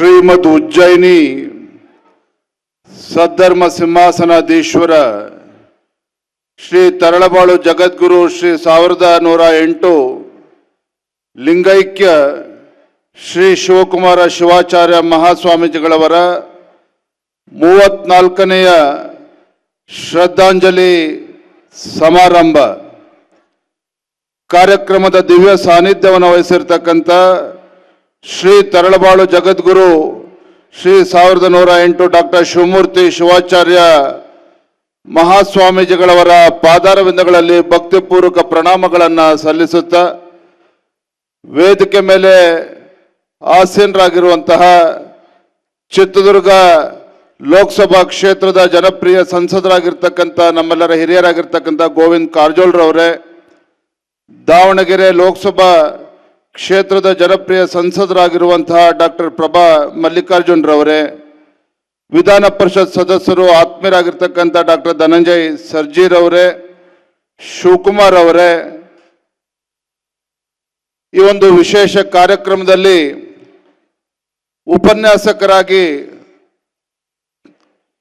ಶ್ರೀಮದ್ ಉಜ್ಜಯಿನಿ ಸದ್ಧರ್ಮ ಸಿಂಹಾಸನಾಧೀಶ್ವರ ಶ್ರೀ ತರಳಬಾಳು ಜಗದ್ಗುರು ಶ್ರೀ ಸಾವಿರದ ನೂರ ಎಂಟು ಲಿಂಗೈಕ್ಯ ಶ್ರೀ ಶಿವಕುಮಾರ ಶಿವಾಚಾರ್ಯ ಮಹಾಸ್ವಾಮೀಜಿಗಳವರ ಮೂವತ್ನಾಲ್ಕನೆಯ ಶ್ರದ್ಧಾಂಜಲಿ ಸಮಾರಂಭ. ಕಾರ್ಯಕ್ರಮದ ದಿವ್ಯ ಸಾನ್ನಿಧ್ಯವನ್ನು ವಹಿಸಿರ್ತಕ್ಕಂಥ ಶ್ರೀ ತರಳಬಾಳು ಜಗದ್ಗುರು, ಶ್ರೀ ಸಾವಿರದ ನೂರ ಎಂಟು ಡಾಕ್ಟರ್ ಶಿವಮೂರ್ತಿ ಶಿವಾಚಾರ್ಯ ಮಹಾಸ್ವಾಮೀಜಿಗಳವರ ಪಾದಾರವಿಂದಗಳಲ್ಲಿ ಭಕ್ತಿಪೂರ್ವಕ ಪ್ರಣಾಮಗಳನ್ನು ಸಲ್ಲಿಸುತ್ತಾ ವೇದಿಕೆ ಮೇಲೆ ಆಸೀನರಾಗಿರುವಂತಹ ಚಿತ್ರದುರ್ಗ ಲೋಕಸಭಾ ಕ್ಷೇತ್ರದ ಜನಪ್ರಿಯ ಸಂಸದರಾಗಿರ್ತಕ್ಕಂಥ ನಮ್ಮೆಲ್ಲರ ಹಿರಿಯರಾಗಿರ್ತಕ್ಕಂಥ ಗೋವಿಂದ್ ಕಾರಜೋಳ್ರವರೇ, ದಾವಣಗೆರೆ ಲೋಕಸಭಾ ಕ್ಷೇತ್ರದ ಜನಪ್ರಿಯ ಸಂಸದರಾಗಿರುವಂತಹ ಡಾಕ್ಟರ್ ಪ್ರಭಾ ಮಲ್ಲಿಕಾರ್ಜುನರವರೇ ವಿಧಾನ ಪರಿಷತ್ ಸದಸ್ಯರು ಆತ್ಮೀಯರಾಗಿರ್ತಕ್ಕಂಥ ಡಾಕ್ಟರ್ ಧನಂಜಯ್ ಸರ್ಜಿರವರೇ ಶಿವಕುಮಾರ್ ಅವರೇ, ಈ ಒಂದು ವಿಶೇಷ ಕಾರ್ಯಕ್ರಮದಲ್ಲಿ ಉಪನ್ಯಾಸಕರಾಗಿ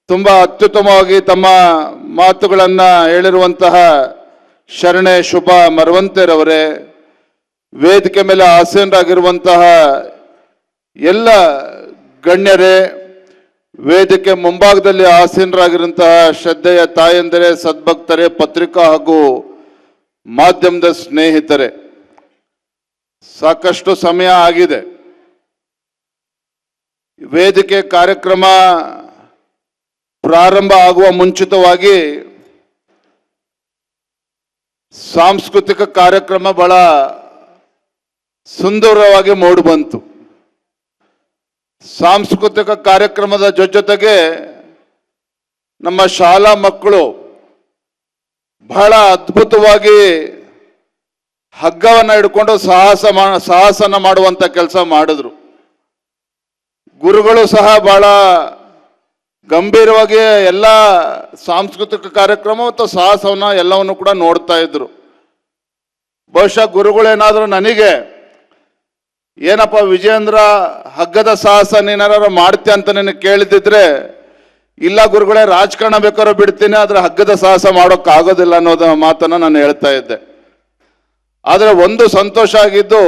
ತುಂಬ ಅತ್ಯುತ್ತಮವಾಗಿ ತಮ್ಮ ಮಾತುಗಳನ್ನು ಹೇಳಿರುವಂತಹ ಶರಣೆ ಶುಭ ಮರವಂತೆರವರೇ ವೇದಿಕೆ ಮೇಲೆ ಆಸೀನರಾಗಿರುವಂತಹ ಎಲ್ಲ ಗಣ್ಯರೇ, ವೇದಿಕೆ ಮುಂಭಾಗದಲ್ಲಿ ಆಸೀನರಾಗಿರುವಂತಹ ಶ್ರದ್ಧೆಯ ತಾಯಂದರೆ, ಸದ್ಭಕ್ತರೇ, ಪತ್ರಿಕಾ ಹಾಗೂ ಮಾಧ್ಯಮದ ಸ್ನೇಹಿತರೆ, ಸಾಕಷ್ಟು ಸಮಯ ಆಗಿದೆ. ವೇದಿಕೆ ಕಾರ್ಯಕ್ರಮ ಪ್ರಾರಂಭ ಆಗುವ ಮುಂಚಿತವಾಗಿ ಸಾಂಸ್ಕೃತಿಕ ಕಾರ್ಯಕ್ರಮ ಬಹಳ ಸುಂದರವಾಗಿ ಮೂಡಿ ಬಂತು. ಸಾಂಸ್ಕೃತಿಕ ಕಾರ್ಯಕ್ರಮದ ಜೊತೆಗೆ ನಮ್ಮ ಶಾಲಾ ಮಕ್ಕಳು ಬಹಳ ಅದ್ಭುತವಾಗಿ ಹಗ್ಗವನ್ನು ಹಿಡ್ಕೊಂಡು ಸಾಹಸ ಮಾ, ಸಾಹಸನ ಮಾಡುವಂಥ ಕೆಲಸ ಮಾಡಿದ್ರು. ಗುರುಗಳು ಸಹ ಬಹಳ ಗಂಭೀರವಾಗಿ ಎಲ್ಲ ಸಾಂಸ್ಕೃತಿಕ ಕಾರ್ಯಕ್ರಮ ಮತ್ತು ಸಾಹಸವನ್ನು ಎಲ್ಲವನ್ನು ಕೂಡ ನೋಡ್ತಾ ಇದ್ರು. ಬಹುಶಃ ಗುರುಗಳೇನಾದರೂ ನನಗೆ ಏನಪ್ಪ ವಿಜೇಂದ್ರ ಹಗ್ಗದ ಸಾಹಸ ನೀನಾರು ಮಾಡ್ತೀಯ ಅಂತ ನಿನಗೆ ಕೇಳಿದಿದ್ರೆ, ಇಲ್ಲ ಗುರುಗಳೇ, ರಾಜಕಾರಣ ಬೇಕಾದ್ರೂ ಬಿಡ್ತೀನಿ, ಆದ್ರೆ ಹಗ್ಗದ ಸಾಹಸ ಮಾಡೋಕ್ ಆಗೋದಿಲ್ಲ ಅನ್ನೋದ ಮಾತನ್ನ ನಾನು ಹೇಳ್ತಾ ಇದ್ದೆ. ಆದ್ರೆ ಒಂದು ಸಂತೋಷ ಆಗಿದ್ದು,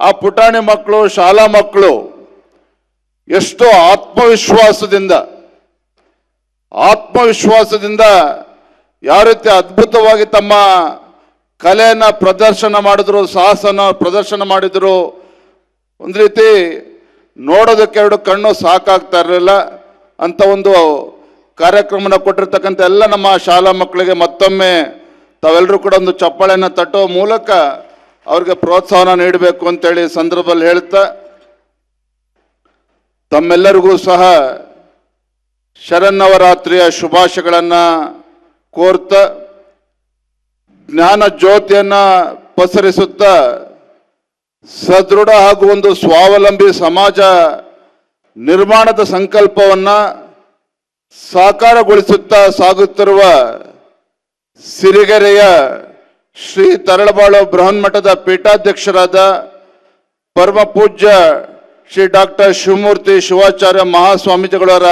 ಆ ಪುಟಾಣಿ ಮಕ್ಕಳು, ಶಾಲಾ ಮಕ್ಕಳು, ಎಷ್ಟು ಆತ್ಮವಿಶ್ವಾಸದಿಂದ ಆತ್ಮವಿಶ್ವಾಸದಿಂದ ಯಾವ ರೀತಿ ಅದ್ಭುತವಾಗಿ ತಮ್ಮ ಕಲೆಯನ್ನ ಪ್ರದರ್ಶನ ಮಾಡಿದ್ರು, ಸಾಹಸನ ಪ್ರದರ್ಶನ ಮಾಡಿದರು. ಒಂದು ರೀತಿ ನೋಡೋದಕ್ಕೆ ಎರಡು ಕಣ್ಣು ಸಾಕಾಗ್ತಾ ಇರಲಿಲ್ಲ. ಅಂತ ಒಂದು ಕಾರ್ಯಕ್ರಮನ ಕೊಟ್ಟಿರ್ತಕ್ಕಂಥ ಎಲ್ಲ ನಮ್ಮ ಶಾಲಾ ಮಕ್ಕಳಿಗೆ ಮತ್ತೊಮ್ಮೆ ತಾವೆಲ್ಲರೂ ಕೂಡ ಒಂದು ಚಪ್ಪಾಳೆಯನ್ನು ತಟ್ಟೋ ಮೂಲಕ ಅವ್ರಿಗೆ ಪ್ರೋತ್ಸಾಹನ ನೀಡಬೇಕು ಅಂತೇಳಿ ಸಂದರ್ಭದಲ್ಲಿ ಹೇಳ್ತಾ, ತಮ್ಮೆಲ್ಲರಿಗೂ ಸಹ ಶರನ್ನವರಾತ್ರಿಯ ಶುಭಾಶಯಗಳನ್ನು ಕೋರ್ತ ಜ್ಞಾನ ಜ್ಯೋತಿಯನ್ನ ಪಸರಿಸುತ್ತಾ ಸದೃಢ ಹಾಗೂ ಒಂದು ಸ್ವಾವಲಂಬಿ ಸಮಾಜ ನಿರ್ಮಾಣದ ಸಂಕಲ್ಪವನ್ನ ಸಾಕಾರಗೊಳಿಸುತ್ತಾ ಸಾಗುತ್ತಿರುವ ಸಿರಿಗೆರೆಯ ಶ್ರೀ ತರಳಬಾಳು ಬೃಹನ್ಮಠದ ಪೀಠಾಧ್ಯಕ್ಷರಾದ ಪರಮ ಪೂಜ್ಯ ಶ್ರೀ ಡಾಕ್ಟರ್ ಶಿವಮೂರ್ತಿ ಶಿವಾಚಾರ್ಯ ಮಹಾಸ್ವಾಮೀಜಿಗಳವರ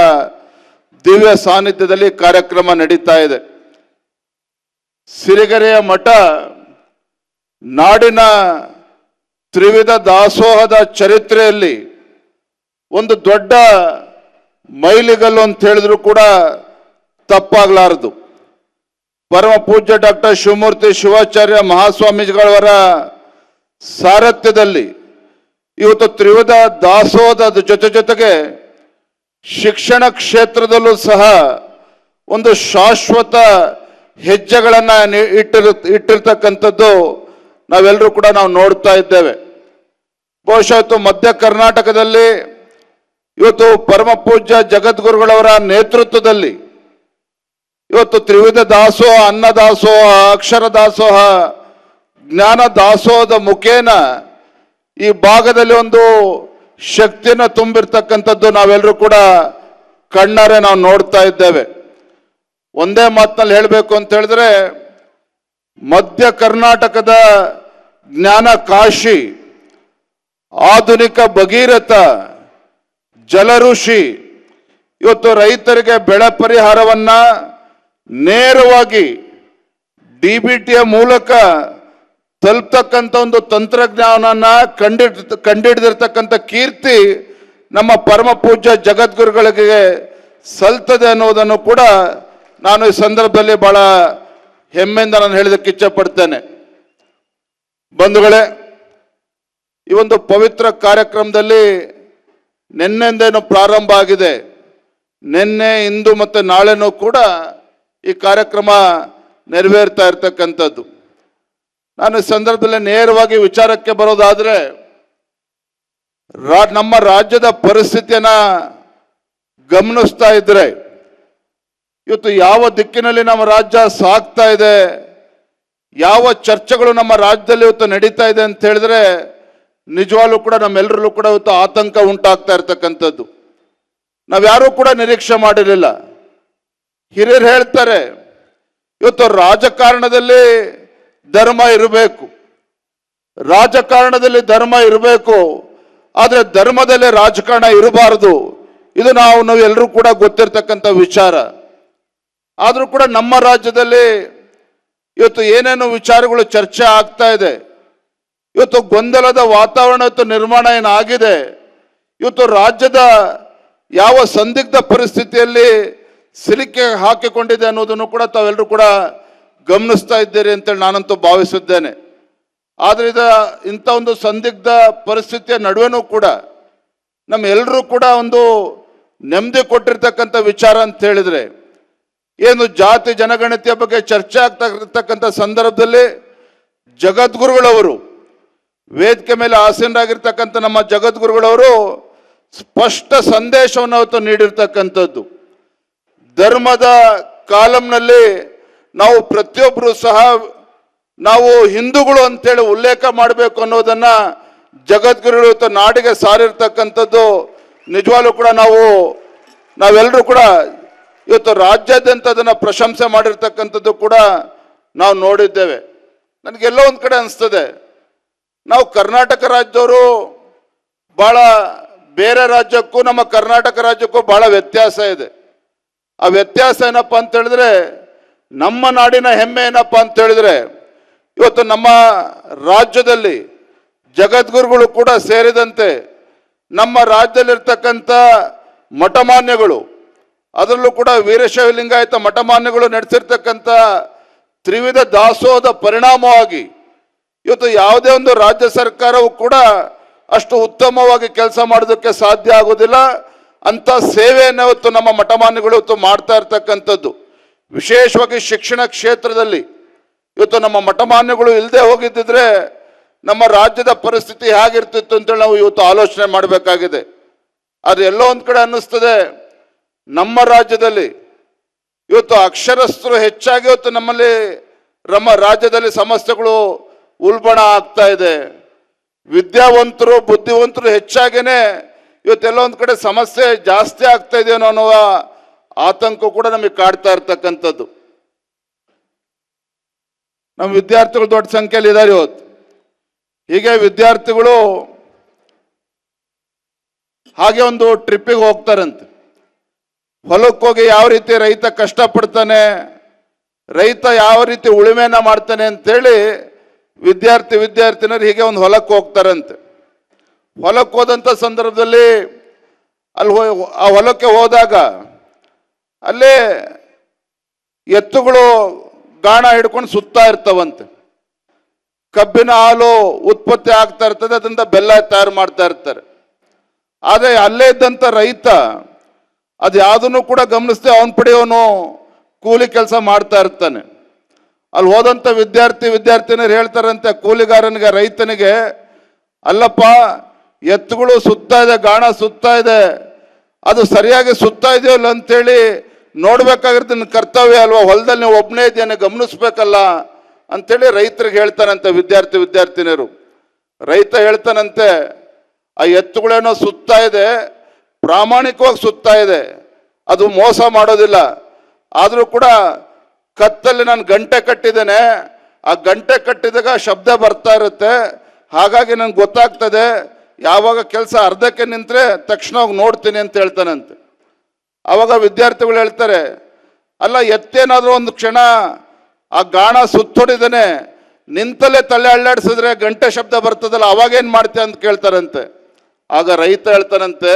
ದಿವ್ಯ ಸಾನ್ನಿಧ್ಯದಲ್ಲಿ ಕಾರ್ಯಕ್ರಮ ನಡೀತಾ ಇದೆ. ಸಿರಿಗೆರೆಯ ಮಠ ನಾಡಿನ ತ್ರಿವಿಧ ದಾಸೋಹದ ಚರಿತ್ರೆಯಲ್ಲಿ ಒಂದು ದೊಡ್ಡ ಮೈಲಿಗಲ್ಲು ಅಂತ ಹೇಳಿದ್ರು ಕೂಡ ತಪ್ಪಾಗಲಾರದು. ಪರಮ ಪೂಜ್ಯ ಡಾಕ್ಟರ್ ಶಿವಮೂರ್ತಿ ಶಿವಾಚಾರ್ಯ ಮಹಾಸ್ವಾಮೀಜಿಗಳವರ ಸಾರಥ್ಯದಲ್ಲಿ ಇವತ್ತು ತ್ರಿವಿಧ ದಾಸೋಹದ ಜೊತೆ ಜೊತೆಗೆ ಶಿಕ್ಷಣ ಕ್ಷೇತ್ರದಲ್ಲೂ ಸಹ ಒಂದು ಶಾಶ್ವತ ಹೆಜ್ಜೆಗಳನ್ನ ಇಟ್ಟಿರು ಇಟ್ಟಿರ್ತಕ್ಕಂಥದ್ದು ನಾವೆಲ್ಲರೂ ಕೂಡ ನಾವು ನೋಡ್ತಾ ಇದ್ದೇವೆ. ಬಹುಶಃ ಮಧ್ಯ ಕರ್ನಾಟಕದಲ್ಲಿ, ಇವತ್ತು ಪರಮ ಪೂಜ್ಯ ಜಗದ್ಗುರುಗಳವರ ನೇತೃತ್ವದಲ್ಲಿ, ಇವತ್ತು ತ್ರಿವಿಧ ದಾಸೋಹ ಅನ್ನ ದಾಸೋಹ ಅಕ್ಷರ ದಾಸೋಹ ಜ್ಞಾನ ದಾಸೋಹದ ಮುಖೇನ ಈ ಭಾಗದಲ್ಲಿ ಒಂದು ಶಕ್ತಿಯನ್ನು ತುಂಬಿರ್ತಕ್ಕಂಥದ್ದು ನಾವೆಲ್ಲರೂ ಕೂಡ ಕಣ್ಣಾರೆ ನಾವು ನೋಡ್ತಾ ಇದ್ದೇವೆ. ಒಂದೇ ಮಾತಿನಲ್ಲಿ ಹೇಳಬೇಕು ಅಂತ ಹೇಳಿದ್ರೆ, ಮಧ್ಯ ಕರ್ನಾಟಕದ ಜ್ಞಾನ ಕಾಶಿ, ಆಧುನಿಕ ಭಗೀರಥ, ಜಲಋಷಿ, ಇವತ್ತು ರೈತರಿಗೆ ಬೆಳೆ ಪರಿಹಾರವನ್ನ ನೇರವಾಗಿ ಡಿ ಬಿ ಟಿಯ ಮೂಲಕ ತಲುಪ್ತಕ್ಕಂಥ ಒಂದು ತಂತ್ರಜ್ಞಾನನ ಕಂಡಿಡ್, ಕಂಡಿಡಿದಿರ್ತಕ್ಕಂಥ ಕೀರ್ತಿ ನಮ್ಮ ಪರಮ ಪೂಜ್ಯ ಜಗದ್ಗುರುಗಳಿಗೆ ಸಲ್ತದೆ ಅನ್ನೋದನ್ನು ಕೂಡ ನಾನು ಈ ಸಂದರ್ಭದಲ್ಲಿ ಬಹಳ ಹೆಮ್ಮೆಯಿಂದ ನಾನು ಹೇಳೋದಕ್ಕೆ ಇಚ್ಛೆ ಪಡ್ತೇನೆ ಬಂಧುಗಳೇ, ಈ ಒಂದು ಪವಿತ್ರ ಕಾರ್ಯಕ್ರಮದಲ್ಲಿ ನಿನ್ನೆಂದೇನು ಪ್ರಾರಂಭ ಆಗಿದೆ, ನಿನ್ನೆ, ಇಂದು ಮತ್ತು ನಾಳೆನೂ ಕೂಡ ಈ ಕಾರ್ಯಕ್ರಮ ನೆರವೇರ್ತಾ ಇರ್ತಕ್ಕಂಥದ್ದು. ನಾನು ಈ ಸಂದರ್ಭದಲ್ಲಿ ನೇರವಾಗಿ ವಿಚಾರಕ್ಕೆ ಬರೋದಾದರೆ, ರಾ, ನಮ್ಮ ರಾಜ್ಯದ ಪರಿಸ್ಥಿತಿಯನ್ನ ಗಮನಿಸ್ತಾ ಇದ್ರೆ ಇವತ್ತು ಯಾವ ದಿಕ್ಕಿನಲ್ಲಿ ನಮ್ಮ ರಾಜ್ಯ ಸಾಗ್ತಾ ಇದೆ, ಯಾವ ಚರ್ಚೆಗಳು ನಮ್ಮ ರಾಜ್ಯದಲ್ಲಿ ಇವತ್ತು ನಡೀತಾ ಇದೆ ಅಂತ ಹೇಳಿದ್ರೆ ನಿಜವಾಗ್ಲೂ ಕೂಡ ನಮ್ಮೆಲ್ಲರಲ್ಲೂ ಕೂಡ ಇವತ್ತು ಆತಂಕ ಉಂಟಾಗ್ತಾ ಇರ್ತಕ್ಕಂಥದ್ದು. ನಾವ್ಯಾರೂ ಕೂಡ ನಿರೀಕ್ಷೆ ಮಾಡಿರಲಿಲ್ಲ. ಹಿರಿಯರು ಹೇಳ್ತಾರೆ, ಇವತ್ತು ರಾಜಕಾರಣದಲ್ಲಿ ಧರ್ಮ ಇರಬೇಕು. ರಾಜಕಾರಣದಲ್ಲಿ ಧರ್ಮ ಇರಬೇಕು, ಆದರೆ ಧರ್ಮದಲ್ಲಿ ರಾಜಕಾರಣ ಇರಬಾರದು. ಇದು ನಾವು ನಾವು ಎಲ್ಲರೂ ಕೂಡ ಗೊತ್ತಿರ್ತಕ್ಕಂಥ ವಿಚಾರ. ಆದರೂ ಕೂಡ ನಮ್ಮ ರಾಜ್ಯದಲ್ಲಿ ಇವತ್ತು ಏನೇನು ವಿಚಾರಗಳು ಚರ್ಚೆ ಆಗ್ತಾ ಇದೆ. ಇವತ್ತು ಗೊಂದಲದ ವಾತಾವರಣ ಇವತ್ತು ನಿರ್ಮಾಣ ಏನಾಗಿದೆ. ಇವತ್ತು ರಾಜ್ಯದ ಯಾವ ಸಂದಿಗ್ಧ ಪರಿಸ್ಥಿತಿಯಲ್ಲಿ ಸಿಲುಕೆ ಹಾಕಿಕೊಂಡಿದೆ ಅನ್ನೋದನ್ನು ಕೂಡ ತಾವೆಲ್ಲರೂ ಕೂಡ ಗಮನಿಸ್ತಾ ಇದ್ದೀರಿ ಅಂತೇಳಿ ನಾನಂತೂ ಭಾವಿಸಿದ್ದೇನೆ ಆದ್ರಿಂದ ಇಂಥ ಒಂದು ಸಂದಿಗ್ಧ ಪರಿಸ್ಥಿತಿಯ ನಡುವೆನೂ ಕೂಡ ನಮ್ಮ ಎಲ್ಲರೂ ಕೂಡ ಒಂದು ನೆಮ್ಮದಿ ಕೊಟ್ಟಿರ್ತಕ್ಕಂಥ ವಿಚಾರ ಅಂತ ಹೇಳಿದ್ರೆ ಏನು ಜಾತಿ ಜನಗಣತಿಯ ಬಗ್ಗೆ ಚರ್ಚೆ ಆಗ್ತಾ ಇರ್ತಕ್ಕಂಥ ಸಂದರ್ಭದಲ್ಲಿ ಜಗದ್ಗುರುಗಳವರು, ವೇದಿಕೆ ಮೇಲೆ ಆಸೀನರಾಗಿರ್ತಕ್ಕಂಥ ನಮ್ಮ ಜಗದ್ಗುರುಗಳವರು ಸ್ಪಷ್ಟ ಸಂದೇಶವನ್ನು ಅವತ್ತು ನೀಡಿರ್ತಕ್ಕಂಥದ್ದು. ಧರ್ಮದ ಕಾಲಂನಲ್ಲಿ ನಾವು ಪ್ರತಿಯೊಬ್ಬರು ಸಹ ನಾವು ಹಿಂದೂಗಳು ಅಂತೇಳಿ ಉಲ್ಲೇಖ ಮಾಡಬೇಕು ಅನ್ನೋದನ್ನ ಜಗದ್ಗುರುಗಳು ನಾಡಿಗೆ ಸಾರಿರ್ತಕ್ಕಂಥದ್ದು. ನಿಜವಾಗ್ಲೂ ಕೂಡ ನಾವು, ನಾವೆಲ್ಲರೂ ಕೂಡ ಇವತ್ತು ರಾಜ್ಯಾದ್ಯಂತ ಅದನ್ನು ಪ್ರಶಂಸೆ ಮಾಡಿರ್ತಕ್ಕಂಥದ್ದು ಕೂಡ ನಾವು ನೋಡಿದ್ದೇವೆ. ನನಗೆಲ್ಲೋ ಒಂದು ಕಡೆ ಅನಿಸ್ತದೆ. ನಾವು ಕರ್ನಾಟಕ ರಾಜ್ಯದವರು ಭಾಳ ಬೇರೆ ರಾಜ್ಯಕ್ಕೂ ನಮ್ಮ ಕರ್ನಾಟಕ ರಾಜ್ಯಕ್ಕೂ ಭಾಳ ವ್ಯತ್ಯಾಸ ಇದೆ. ಆ ವ್ಯತ್ಯಾಸ ಏನಪ್ಪ ಅಂತ ಹೇಳಿದ್ರೆ ನಮ್ಮ ನಾಡಿನ ಹೆಮ್ಮೆ ಏನಪ್ಪ ಅಂತ ಹೇಳಿದ್ರೆ ಇವತ್ತು ನಮ್ಮ ರಾಜ್ಯದಲ್ಲಿ ಜಗದ್ಗುರುಗಳು ಕೂಡ ಸೇರಿದಂತೆ ನಮ್ಮ ರಾಜ್ಯದಲ್ಲಿರ್ತಕ್ಕಂಥ ಮಠಮಾನ್ಯಗಳು ಅದರಲ್ಲೂ ಕೂಡ ವೀರಶೈವ ಲಿಂಗಾಯತ ಮಠಮಾನ್ಯಗಳು ನಡೆಸಿರ್ತಕ್ಕಂಥ ತ್ರಿವಿಧ ದಾಸೋಹದ ಪರಿಣಾಮವಾಗಿ ಇವತ್ತು ಯಾವುದೇ ಒಂದು ರಾಜ್ಯ ಸರ್ಕಾರವು ಕೂಡ ಅಷ್ಟು ಉತ್ತಮವಾಗಿ ಕೆಲಸ ಮಾಡೋದಕ್ಕೆ ಸಾಧ್ಯ ಆಗೋದಿಲ್ಲ. ಅಂತ ಸೇವೆಯನ್ನು ಇವತ್ತು ನಮ್ಮ ಮಠಮಾನ್ಯಗಳು ಇವತ್ತು ಮಾಡ್ತಾ ಇರ್ತಕ್ಕಂಥದ್ದು. ವಿಶೇಷವಾಗಿ ಶಿಕ್ಷಣ ಕ್ಷೇತ್ರದಲ್ಲಿ ಇವತ್ತು ನಮ್ಮ ಮಠಮಾನ್ಯಗಳು ಇಲ್ಲದೆ ಹೋಗಿದ್ದಿದ್ರೆ ನಮ್ಮ ರಾಜ್ಯದ ಪರಿಸ್ಥಿತಿ ಹೇಗಿರ್ತಿತ್ತು ಅಂತೇಳಿ ನಾವು ಇವತ್ತು ಆಲೋಚನೆ ಮಾಡಬೇಕಾಗಿದೆ. ಅದು ಎಲ್ಲೋ ಒಂದು ಕಡೆ ಅನ್ನಿಸ್ತದೆ. ನಮ್ಮ ರಾಜ್ಯದಲ್ಲಿ ಇವತ್ತು ಅಕ್ಷರಸ್ಥರು ಹೆಚ್ಚಾಗಿ ಇವತ್ತು ನಮ್ಮಲ್ಲಿ ನಮ್ಮ ರಾಜ್ಯದಲ್ಲಿ ಸಮಸ್ಯೆಗಳು ಉಲ್ಬಣ ಆಗ್ತಾ ಇದೆ. ವಿದ್ಯಾವಂತರು, ಬುದ್ಧಿವಂತರು ಹೆಚ್ಚಾಗೇನೆ ಇವತ್ತೆಲ್ಲ ಒಂದು ಕಡೆ ಸಮಸ್ಯೆ ಜಾಸ್ತಿ ಆಗ್ತಾ ಇದೆಯೋ ಅನ್ನುವ ಆತಂಕ ಕೂಡ ನಮಗೆ ಕಾಡ್ತಾ ಇರ್ತಕ್ಕಂಥದ್ದು. ನಮ್ಮ ವಿದ್ಯಾರ್ಥಿಗಳು ದೊಡ್ಡ ಸಂಖ್ಯೆಯಲ್ಲಿ ಇದ್ದಾರೆ ಇವತ್ತು. ಹೀಗೆ ವಿದ್ಯಾರ್ಥಿಗಳು ಹಾಗೆ ಒಂದು ಟ್ರಿಪ್ಪಿಗೆ ಹೋಗ್ತಾರಂತೆ. ಹೊಲಕ್ಕೆ ಹೋಗಿ ಯಾವ ರೀತಿ ರೈತ ಕಷ್ಟಪಡ್ತಾನೆ, ರೈತ ಯಾವ ರೀತಿ ಉಳುಮೆನ ಮಾಡ್ತಾನೆ ಅಂತೇಳಿ ವಿದ್ಯಾರ್ಥಿ ವಿದ್ಯಾರ್ಥಿನರು ಹೀಗೆ ಒಂದು ಹೊಲಕ್ಕೆ ಹೋಗ್ತಾರಂತೆ. ಹೊಲಕ್ಕೆ ಹೋದಂಥ ಸಂದರ್ಭದಲ್ಲಿ ಅಲ್ಲಿ ಆ ಹೊಲಕ್ಕೆ ಹೋದಾಗ ಅಲ್ಲಿ ಎತ್ತುಗಳು ಗಾಣ ಹಿಡ್ಕೊಂಡು ಸುತ್ತಾ ಇರ್ತವಂತೆ. ಕಬ್ಬಿನ ಹಾಲು ಉತ್ಪತ್ತಿ ಆಗ್ತಾ ಇರ್ತದೆ, ಅದರಿಂದ ಬೆಲ್ಲ ತಯಾರು ಮಾಡ್ತಾ ಇರ್ತಾರೆ. ಆದರೆ ಅಲ್ಲೇ ಇದ್ದಂಥ ರೈತ ಅದು ಯಾವುದನ್ನು ಕೂಡ ಗಮನಿಸದೆ ಅವನ ಪಡೆಯೋನು ಕೂಲಿ ಕೆಲಸ ಮಾಡ್ತಾ ಇರ್ತಾನೆ. ಅಲ್ಲಿ ಹೋದಂಥ ವಿದ್ಯಾರ್ಥಿ ವಿದ್ಯಾರ್ಥಿನಿಯರು ಹೇಳ್ತಾರಂತೆ, ಕೂಲಿಗಾರನಿಗೆ, ರೈತನಿಗೆ, ಅಲ್ಲಪ್ಪ, ಎತ್ತುಗಳು ಸುತ್ತಾ ಇದೆ, ಗಾಣ ಸುತ್ತಾ ಇದೆ, ಅದು ಸರಿಯಾಗಿ ಸುತ್ತಾ ಇದೆಯೋ ಇಲ್ಲ ಅಂತೇಳಿ ನೋಡ್ಬೇಕಾಗಿರ್ತ ನಿನ್ನ ಕರ್ತವ್ಯ ಅಲ್ವಾ? ಹೊಲದಲ್ಲಿ ನೀವು ಒಬ್ಬನೇ ಇದೆಯನ್ನು ಗಮನಿಸ್ಬೇಕಲ್ಲ ಅಂತೇಳಿ ರೈತರಿಗೆ ಹೇಳ್ತಾರಂತೆ ವಿದ್ಯಾರ್ಥಿ ವಿದ್ಯಾರ್ಥಿನಿಯರು. ರೈತ ಹೇಳ್ತಾನಂತೆ, ಆ ಎತ್ತುಗಳೇನೋ ಸುತ್ತಾ ಇದೆ ಪ್ರಾಮಾಣಿಕವಾಗಿ ಸುತ್ತಾ ಇದೆ. ಅದು ಮೋಸ ಮಾಡೋದಿಲ್ಲ. ಆದರೂ ಕೂಡ ಕತ್ತಲ್ಲಿ ನಾನು ಗಂಟೆ ಕಟ್ಟಿದ್ದೇನೆ. ಆ ಗಂಟೆ ಕಟ್ಟಿದಾಗ ಶಬ್ದ ಬರ್ತಾ ಇರುತ್ತೆ. ಹಾಗಾಗಿ ನನಗೆ ಗೊತ್ತಾಗ್ತದೆ. ಯಾವಾಗ ಕೆಲಸ ಅರ್ಧಕ್ಕೆ ನಿಂತರೆ ತಕ್ಷಣ ಹೋಗಿ ನೋಡ್ತೀನಿ ಅಂತ ಹೇಳ್ತಾನಂತೆ ಅವಾಗ ವಿದ್ಯಾರ್ಥಿಗಳು ಹೇಳ್ತಾರೆ, ಅಲ್ಲ, ಎತ್ತೇನಾದರೂ ಒಂದು ಕ್ಷಣ ಆ ಗಾಣ ಸುತ್ತೊಡಿದಾನೆ ನಿಂತಲ್ಲೇ ತಲೆ ಅಳ್ಳಾಡಿಸಿದ್ರೆ ಗಂಟೆ ಶಬ್ದ ಬರ್ತದಲ್ಲ ಅವಾಗೇನು ಮಾಡ್ತೀಯ? ಅಂತ ಕೇಳ್ತಾರಂತೆ. ಆಗ ರೈತ ಹೇಳ್ತಾನಂತೆ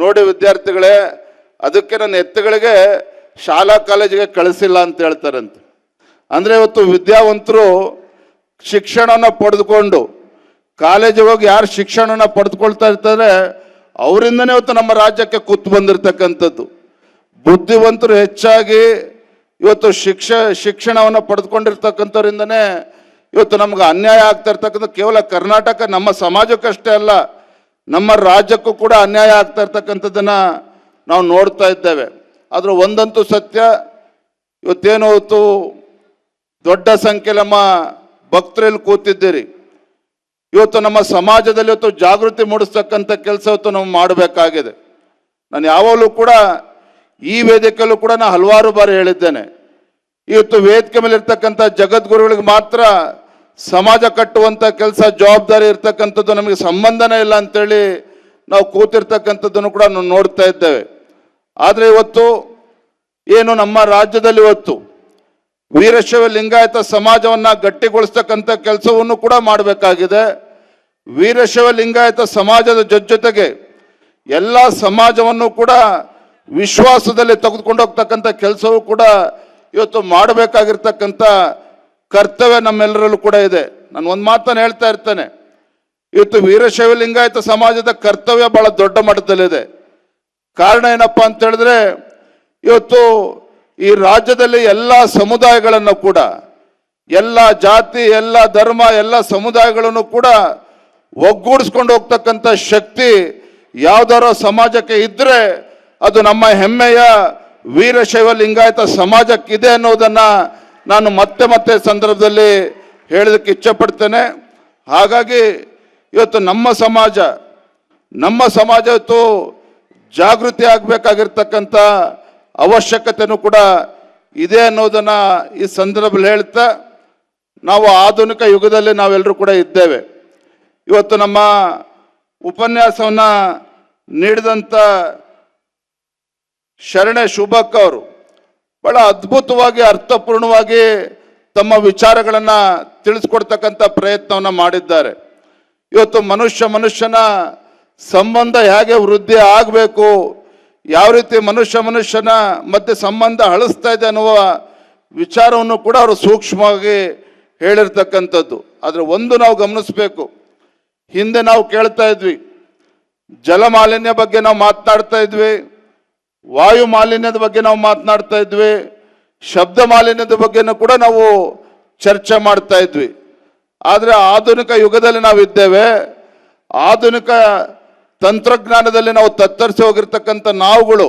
ನೋಡಿ ವಿದ್ಯಾರ್ಥಿಗಳೇ, ಅದಕ್ಕೆ ನನ್ನ ಎತ್ತುಗಳಿಗೆ ಶಾಲಾ ಕಾಲೇಜಿಗೆ ಕಳಿಸಿಲ್ಲ ಅಂತ ಹೇಳ್ತಾರಂತೆ. ಅಂದರೆ ಇವತ್ತು ವಿದ್ಯಾವಂತರು ಶಿಕ್ಷಣನ ಪಡೆದುಕೊಂಡು ಕಾಲೇಜಿಗೆ ಹೋಗಿ ಯಾರು ಶಿಕ್ಷಣನ ಪಡೆದುಕೊಳ್ತಾ ಇರ್ತಾರೆ, ಅವರಿಂದನೇ ಇವತ್ತು ನಮ್ಮ ರಾಜ್ಯಕ್ಕೆ ಕೂತು ಬಂದಿರತಕ್ಕಂಥದ್ದು. ಬುದ್ಧಿವಂತರು ಹೆಚ್ಚಾಗಿ ಇವತ್ತು ಶಿಕ್ಷ, ಶಿಕ್ಷಣವನ್ನು ಪಡೆದುಕೊಂಡಿರ್ತಕ್ಕಂಥವ್ರಿಂದನೇ ಇವತ್ತು ನಮ್ಗೆ ಅನ್ಯಾಯ ಆಗ್ತಾ ಇರ್ತಕ್ಕಂಥ ಕೇವಲ ಕರ್ನಾಟಕ ನಮ್ಮ ಸಮಾಜಕ್ಕಷ್ಟೇ ಅಲ್ಲ ನಮ್ಮ ರಾಜ್ಯಕ್ಕೂ ಕೂಡ ಅನ್ಯಾಯ ಆಗ್ತಾ ಇರ್ತಕ್ಕಂಥದ್ದನ್ನ ನಾವು ನೋಡ್ತಾ ಇದ್ದೇವೆ. ಆದ್ರೆ ಒಂದಂತೂ ಸತ್ಯ, ಇವತ್ತೇನು ಹೊತ್ತು ದೊಡ್ಡ ಸಂಖ್ಯೆ ನಮ್ಮ ಭಕ್ತರಲ್ಲಿ ಕೂತಿದ್ದೀರಿ. ಇವತ್ತು ನಮ್ಮ ಸಮಾಜದಲ್ಲಿ ಇವತ್ತು ಜಾಗೃತಿ ಮೂಡಿಸ್ತಕ್ಕಂಥ ಕೆಲಸ ಇವತ್ತು ನಾವು ಮಾಡಬೇಕಾಗಿದೆ. ನಾನು ಯಾವಾಗಲೂ ಕೂಡ ಈ ವೇದಿಕೆಯಲ್ಲೂ ಕೂಡ ನಾನು ಹಲವಾರು ಬಾರಿ ಹೇಳಿದ್ದೇನೆ. ಇವತ್ತು ವೇದಿಕೆ ಮೇಲೆ ಇರ್ತಕ್ಕಂಥ ಜಗದ್ಗುರುಗಳಿಗೆ ಮಾತ್ರ ಸಮಾಜ ಕಟ್ಟುವಂಥ ಕೆಲಸ ಜವಾಬ್ದಾರಿ ಇರ್ತಕ್ಕಂಥದ್ದು ನಮಗೆ ಸಂಬಂಧನೇ ಇಲ್ಲ ಅಂತೇಳಿ ನಾವು ಕೂತಿರ್ತಕ್ಕಂಥದ್ದನ್ನು ಕೂಡ ನಾವು ನೋಡ್ತಾ ಇದ್ದೇವೆ. ಆದರೆ ಇವತ್ತು ಏನು ನಮ್ಮ ರಾಜ್ಯದಲ್ಲಿ ಇವತ್ತು ವೀರಶೈವ ಲಿಂಗಾಯತ ಸಮಾಜವನ್ನ ಗಟ್ಟಿಗೊಳಿಸ್ತಕ್ಕಂಥ ಕೆಲಸವನ್ನು ಕೂಡ ಮಾಡಬೇಕಾಗಿದೆ. ವೀರಶೈವ ಲಿಂಗಾಯತ ಸಮಾಜದ ಜೊತೆ ಜೊತೆಗೆ ಎಲ್ಲ ಸಮಾಜವನ್ನು ಕೂಡ ವಿಶ್ವಾಸದಲ್ಲಿ ತೆಗೆದುಕೊಂಡು ಹೋಗ್ತಕ್ಕಂಥ ಕೆಲಸವೂ ಕೂಡ ಇವತ್ತು ಮಾಡಬೇಕಾಗಿರ್ತಕ್ಕಂಥ ಕರ್ತವ್ಯ ನಮ್ಮೆಲ್ಲರಲ್ಲೂ ಕೂಡ ಇದೆ. ನಾನು ಒಂದು ಮಾತನ್ನು ಹೇಳ್ತಾ ಇರ್ತೇನೆ. ಇವತ್ತು ವೀರಶೈವ ಲಿಂಗಾಯತ ಸಮಾಜದ ಕರ್ತವ್ಯ ಬಹಳ ದೊಡ್ಡ ಮಟ್ಟದಲ್ಲಿದೆ. ಕಾರಣ ಏನಪ್ಪಾ ಅಂತ ಹೇಳಿದ್ರೆ, ಇವತ್ತು ಈ ರಾಜ್ಯದಲ್ಲಿ ಎಲ್ಲ ಸಮುದಾಯಗಳನ್ನು ಕೂಡ, ಎಲ್ಲ ಜಾತಿ, ಎಲ್ಲ ಧರ್ಮ, ಎಲ್ಲ ಸಮುದಾಯಗಳನ್ನು ಕೂಡ ಒಗ್ಗೂಡಿಸ್ಕೊಂಡು ಹೋಗ್ತಕ್ಕಂಥ ಶಕ್ತಿ ಯಾವ್ದಾರೋ ಸಮಾಜಕ್ಕೆ ಇದ್ರೆ ಅದು ನಮ್ಮ ಹೆಮ್ಮೆಯ ವೀರಶೈವ ಲಿಂಗಾಯತ ಸಮಾಜಕ್ಕಿದೆ ಅನ್ನೋದನ್ನ ನಾನು ಮತ್ತೆ ಮತ್ತೆ ಸಂದರ್ಭದಲ್ಲಿ ಹೇಳೋದಕ್ಕೆ ಇಚ್ಛಪಡ್ತೇನೆ. ಹಾಗಾಗಿ ಇವತ್ತು ನಮ್ಮ ಸಮಾಜ ನಮ್ಮ ಸಮಾಜ ಇವತ್ತು ಜಾಗೃತಿ ಆಗಬೇಕಾಗಿರ್ತಕ್ಕಂಥ ಅವಶ್ಯಕತೆಯೂ ಕೂಡ ಇದೆ ಅನ್ನೋದನ್ನು ಈ ಸಂದರ್ಭದಲ್ಲಿ ಹೇಳ್ತಾ, ನಾವು ಆಧುನಿಕ ಯುಗದಲ್ಲಿ ನಾವೆಲ್ಲರೂ ಕೂಡ ಇದ್ದೇವೆ. ಇವತ್ತು ನಮ್ಮ ಉಪನ್ಯಾಸವನ್ನು ನೀಡಿದಂಥ ಶರಣೆ ಶುಭಕ್ ಅವರು ಬಹಳ ಅದ್ಭುತವಾಗಿ, ಅರ್ಥಪೂರ್ಣವಾಗಿ ತಮ್ಮ ವಿಚಾರಗಳನ್ನ ತಿಳಿಸ್ಕೊಡ್ತಕ್ಕಂಥ ಪ್ರಯತ್ನವನ್ನ ಮಾಡಿದ್ದಾರೆ. ಇವತ್ತು ಮನುಷ್ಯ ಮನುಷ್ಯನ ಸಂಬಂಧ ಹೇಗೆ ವೃದ್ಧಿ ಆಗಬೇಕು, ಯಾವ ರೀತಿ ಮನುಷ್ಯ ಮನುಷ್ಯನ ಮಧ್ಯೆ ಸಂಬಂಧ ಹಳಿಸ್ತಾ ಇದೆ ಅನ್ನುವ ವಿಚಾರವನ್ನು ಕೂಡ ಅವರು ಸೂಕ್ಷ್ಮವಾಗಿ ಹೇಳಿರ್ತಕ್ಕಂಥದ್ದು. ಆದರೆ ಒಂದು ನಾವು ಗಮನಿಸಬೇಕು, ಹಿಂದೆ ನಾವು ಕೇಳ್ತಾ ಇದ್ವಿ, ಜಲಮಾಲಿನ್ಯ ಬಗ್ಗೆ ನಾವು ಮಾತನಾಡ್ತಾ ಇದ್ವಿ ವಾಯು ಮಾಲಿನ್ಯದ ಬಗ್ಗೆ ನಾವು ಮಾತನಾಡ್ತಾ ಇದ್ವಿ, ಶಬ್ದ ಮಾಲಿನ್ಯದ ಬಗ್ಗೆನೂ ಕೂಡ ನಾವು ಚರ್ಚೆ ಮಾಡ್ತಾ ಇದ್ವಿ. ಆದರೆ ಆಧುನಿಕ ಯುಗದಲ್ಲಿ ನಾವು ಇದ್ದೇವೆ, ಆಧುನಿಕ ತಂತ್ರಜ್ಞಾನದಲ್ಲಿ ನಾವು ತತ್ತರಿಸಿ ಹೋಗಿರ್ತಕ್ಕಂಥ ನಾವುಗಳು,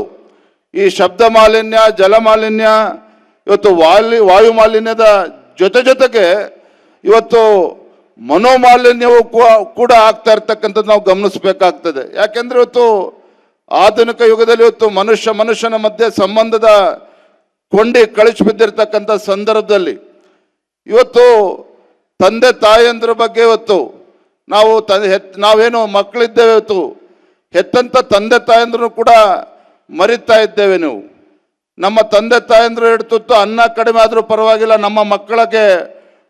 ಈ ಶಬ್ದ ಮಾಲಿನ್ಯ, ಜಲ ಮಾಲಿನ್ಯ, ಇವತ್ತು ವಾಲಿ, ವಾಯು ಮಾಲಿನ್ಯದ ಜೊತೆ ಜೊತೆಗೆ ಇವತ್ತು ಮನೋಮಾಲಿನ್ಯವು ಕೂಡ ಆಗ್ತಾ ಇರ್ತಕ್ಕಂಥದ್ದು ನಾವು ಗಮನಿಸಬೇಕಾಗ್ತದೆ. ಯಾಕೆಂದ್ರೆ ಇವತ್ತು ಆಧುನಿಕ ಯುಗದಲ್ಲಿ ಇವತ್ತು ಮನುಷ್ಯ ಮನುಷ್ಯನ ಮಧ್ಯೆ ಸಂಬಂಧದ ಕೊಂಡಿ ಕಳಿಸಿ ಬಿದ್ದಿರ್ತಕ್ಕಂಥ ಸಂದರ್ಭದಲ್ಲಿ ಇವತ್ತು ತಂದೆ ತಾಯಂದ್ರ ಬಗ್ಗೆ ಇವತ್ತು ನಾವು ತ ನಾವೇನು ಮಕ್ಕಳಿದ್ದೇವೆ ಇವತ್ತು ಹೆತ್ತಂತ ತಂದೆ ತಾಯಂದ್ರು ಕೂಡ ಮರಿತಾ ಇದ್ದೇವೆ ನೀವು. ನಮ್ಮ ತಂದೆ ತಾಯಂದ್ರು ಹಿಡ್ತುತ್ತು ಅನ್ನ ಕಡಿಮೆ ಆದರೂ ಪರವಾಗಿಲ್ಲ, ನಮ್ಮ ಮಕ್ಕಳಿಗೆ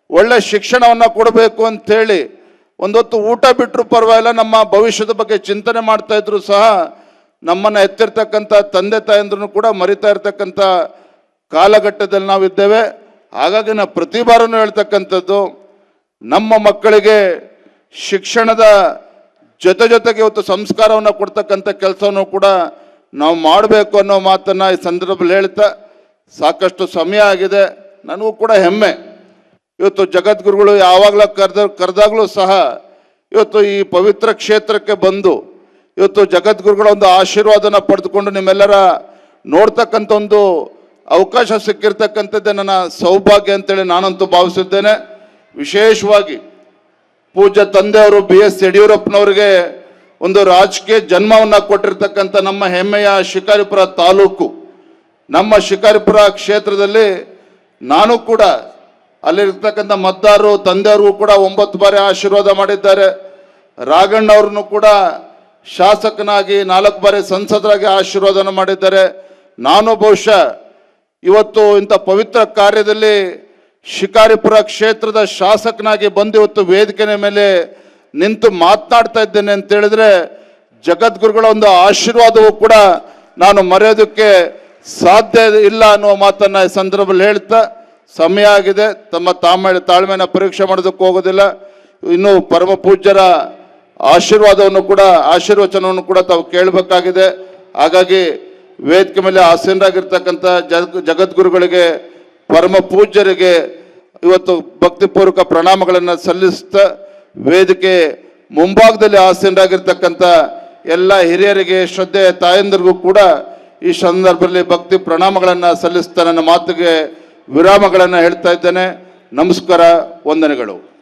ಒಳ್ಳೆ ಶಿಕ್ಷಣವನ್ನು ಕೊಡಬೇಕು ಅಂಥೇಳಿ ಒಂದೊತ್ತು ಊಟ ಬಿಟ್ಟರೂ ಪರವಾಗಿಲ್ಲ, ನಮ್ಮ ಭವಿಷ್ಯದ ಬಗ್ಗೆ ಚಿಂತನೆ ಮಾಡ್ತಾ ಇದ್ರು ಸಹ ನಮ್ಮನ್ನು ಎತ್ತಿರ್ತಕ್ಕಂಥ ತಂದೆ ತಾಯಂದ್ರೂ ಕೂಡ ಮರಿತಾ ಇರ್ತಕ್ಕಂಥ ಕಾಲಘಟ್ಟದಲ್ಲಿ ನಾವಿದ್ದೇವೆ. ಹಾಗಾಗಿ ನಾವು ಪ್ರತಿ ಬಾರನೂ ಹೇಳ್ತಕ್ಕಂಥದ್ದು, ನಮ್ಮ ಮಕ್ಕಳಿಗೆ ಶಿಕ್ಷಣದ ಜೊತೆ ಜೊತೆಗೆ ಇವತ್ತು ಸಂಸ್ಕಾರವನ್ನು ಕೊಡ್ತಕ್ಕಂಥ ಕೆಲಸವನ್ನು ಕೂಡ ನಾವು ಮಾಡಬೇಕು ಅನ್ನೋ ಮಾತನ್ನು ಈ ಸಂದರ್ಭದಲ್ಲಿ ಹೇಳ್ತಾ, ಸಾಕಷ್ಟು ಸಮಯ ಆಗಿದೆ. ನನಗೂ ಕೂಡ ಹೆಮ್ಮೆ. ಇವತ್ತು ಜಗದ್ಗುರುಗಳು ಯಾವಾಗಲೂ ಕರೆದ, ಕರೆದಾಗಲೂ ಸಹ ಇವತ್ತು ಈ ಪವಿತ್ರ ಕ್ಷೇತ್ರಕ್ಕೆ ಬಂದು ಇವತ್ತು ಜಗದ್ಗುರುಗಳ ಒಂದು ಆಶೀರ್ವಾದನ ಪಡೆದುಕೊಂಡು ನಿಮ್ಮೆಲ್ಲರ ನೋಡ್ತಕ್ಕಂಥ ಒಂದು ಅವಕಾಶ ಸಿಕ್ಕಿರ್ತಕ್ಕಂಥದ್ದೇ ನನ್ನ ಸೌಭಾಗ್ಯ ಅಂತೇಳಿ ನಾನಂತೂ ಭಾವಿಸಿದ್ದೇನೆ ವಿಶೇಷವಾಗಿ ಪೂಜ್ಯ ತಂದೆಯವರು ಬಿ ಎಸ್ ಯಡಿಯೂರಪ್ಪನವ್ರಿಗೆ ಒಂದು ರಾಜಕೀಯ ಜನ್ಮವನ್ನು ಕೊಟ್ಟಿರ್ತಕ್ಕಂಥ ನಮ್ಮ ಹೆಮ್ಮೆಯ ಶಿಕಾರಿಪುರ ತಾಲೂಕು. ನಮ್ಮ ಶಿಕಾರಿಪುರ ಕ್ಷೇತ್ರದಲ್ಲಿ ನಾನು ಕೂಡ ಅಲ್ಲಿರ್ತಕ್ಕಂಥ ಮತದಾರರು ತಂದೆಯವ್ರಿಗೂ ಕೂಡ ಒಂಬತ್ತು ಬಾರಿ ಆಶೀರ್ವಾದ ಮಾಡಿದ್ದಾರೆ. ರಾಘಣ್ಣ ಅವ್ರನ್ನು ಕೂಡ ಶಾಸಕನಾಗಿ ನಾಲ್ಕು ಬಾರಿ ಸಂಸದರಾಗಿ ಆಶೀರ್ವಾದನ ಮಾಡಿದ್ದಾರೆ. ನಾನು ಬಹುಶಃ ಇವತ್ತು ಇಂಥ ಪವಿತ್ರ ಕಾರ್ಯದಲ್ಲಿ ಶಿಕಾರಿಪುರ ಕ್ಷೇತ್ರದ ಶಾಸಕನಾಗಿ ಬಂದು ಇವತ್ತು ವೇದಿಕೆಯ ಮೇಲೆ ನಿಂತು ಮಾತನಾಡ್ತಾ ಇದ್ದೇನೆ ಅಂತ ಹೇಳಿದ್ರೆ ಜಗದ್ಗುರುಗಳ ಒಂದು ಆಶೀರ್ವಾದವೂ ಕೂಡ ನಾನು ಮರೆಯೋದಕ್ಕೆ ಸಾಧ್ಯ ಇಲ್ಲ ಅನ್ನುವ ಮಾತನ್ನ ಈ ಸಂದರ್ಭದಲ್ಲಿ ಹೇಳ್ತಾ ಸಮಯ ಆಗಿದೆ. ತಮ್ಮ ತಾಮ ತಾಳ್ಮೆನ ಪರೀಕ್ಷೆ ಮಾಡೋದಕ್ಕೆ ಹೋಗೋದಿಲ್ಲ. ಇನ್ನು ಪರಮ ಪೂಜ್ಯರ ಆಶೀರ್ವಾದವನ್ನು ಕೂಡ, ಆಶೀರ್ವಚನವನ್ನು ಕೂಡ ತಾವು ಕೇಳಬೇಕಾಗಿದೆ. ಹಾಗಾಗಿ ವೇದಿಕೆ ಮೇಲೆ ಆಸೀನರಾಗಿರ್ತಕ್ಕಂಥ ಜಗ್, ಜಗದ್ಗುರುಗಳಿಗೆ, ಪರಮ ಪೂಜ್ಯರಿಗೆ ಇವತ್ತು ಭಕ್ತಿಪೂರ್ವಕ ಪ್ರಣಾಮಗಳನ್ನು ಸಲ್ಲಿಸ್ತಾ ವೇದಿಕೆ ಮುಂಭಾಗದಲ್ಲಿ ಆಸೀನರಾಗಿರ್ತಕ್ಕಂಥ ಎಲ್ಲ ಹಿರಿಯರಿಗೆ ಶ್ರದ್ಧೆಯ ತಾಯಂದಿರಿಗೂ ಕೂಡ ಈ ಸಂದರ್ಭದಲ್ಲಿ ಭಕ್ತಿ ಪ್ರಣಾಮಗಳನ್ನು ಸಲ್ಲಿಸ್ತಾ ನನ್ನ ಮಾತಿಗೆ ವಿರಾಮಗಳನ್ನು ಹೇಳ್ತಾ ಇದ್ದೇನೆ. ನಮಸ್ಕಾರ, ವಂದನೆಗಳು.